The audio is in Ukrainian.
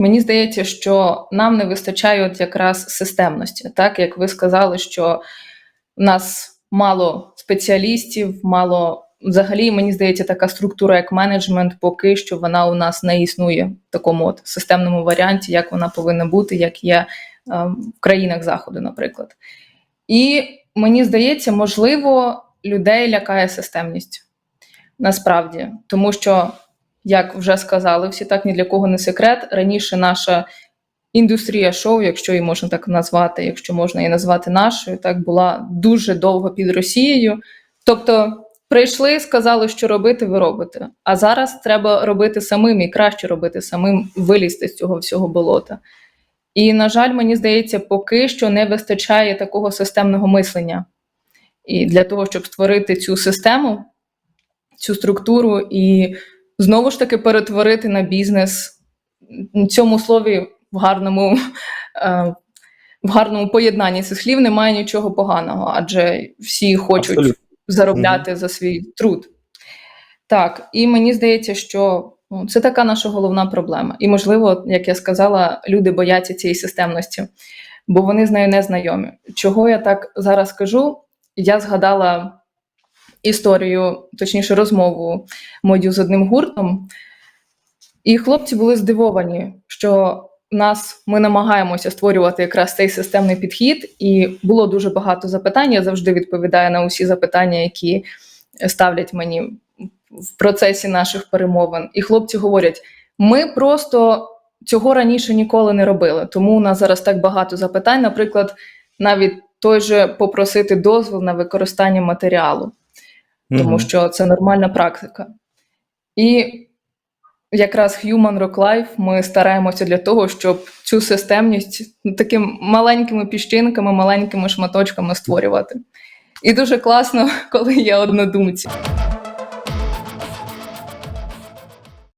Мені здається, що нам не вистачає от якраз системності, так? Як ви сказали, що в нас мало спеціалістів, мало взагалі, мені здається, така структура, як менеджмент, поки що вона у нас не існує в такому от системному варіанті, як вона повинна бути, як є е, в країнах Заходу, наприклад. І мені здається, можливо, людей лякає системність. Насправді, тому що, як вже сказали, всі так ні для кого не секрет. Раніше наша індустрія шоу, якщо її можна так назвати, якщо можна її назвати нашою, так була дуже довго під Росією. Тобто, прийшли, сказали, що робити, ви робите. А зараз треба робити самим і краще робити самим, вилізти з цього всього болота. І, на жаль, мені здається, поки що не вистачає такого системного мислення. І для того, щоб створити цю систему, цю структуру і знову ж таки перетворити на бізнес в цьому слові в гарному, е, в гарному поєднанні цих слів немає нічого поганого, адже всі хочуть Абсолютно. заробляти за свій труд. Так, і мені здається, що ну, це така наша головна проблема. І, можливо, як я сказала, люди бояться цієї системності, бо вони з нею не знайомі. Чого я так зараз кажу? Я згадала історію, точніше, розмову мою з одним гуртом, і хлопці були здивовані, що нас ми намагаємося створювати якраз цей системний підхід, і було дуже багато запитань. Я завжди відповідаю на усі запитання, які ставлять мені в процесі наших перемовин. І хлопці говорять: ми просто цього раніше ніколи не робили, тому у нас зараз так багато запитань. Наприклад, навіть той же попросити дозвіл на використання матеріалу, тому що це нормальна практика. І якраз Human Rock Life ми стараємося для того, щоб цю системність такими маленькими піщинками, маленькими шматочками створювати. І дуже класно, коли є однодумці.